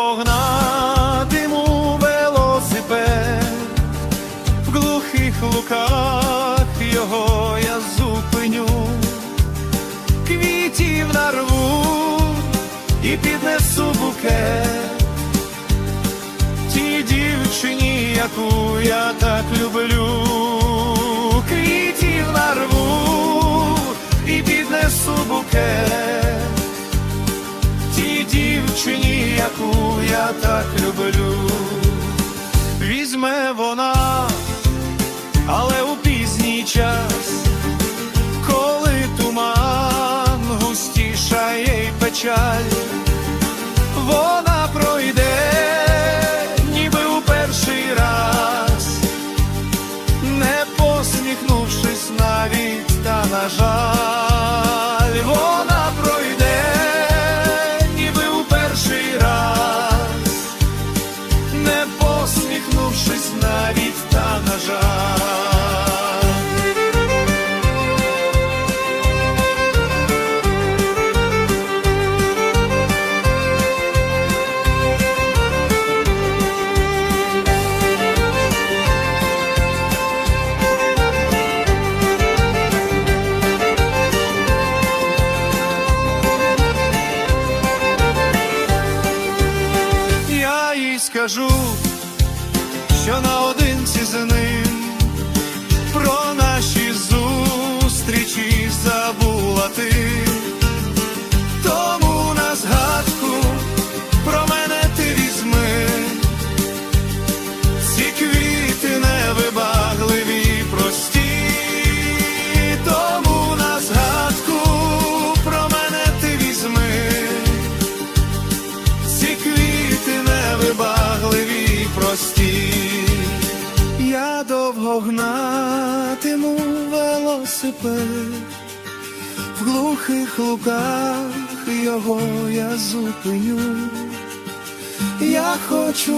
Погнатиму велосипед, в глухих луках його я зупиню, квітів нарву і піднесу букет. Тій дівчині, яку я так люблю. Так люблю, візьме вона, але у пізній час, коли туман густішає й печаль, вона пройде, ніби у перший раз, не посміхнувшись навіть, та на жаль, скажу, що наодинці з ним про наші зустрічі забула ти, довго гнатиму велосипед, в глухих луках його я зупиню. Я хочу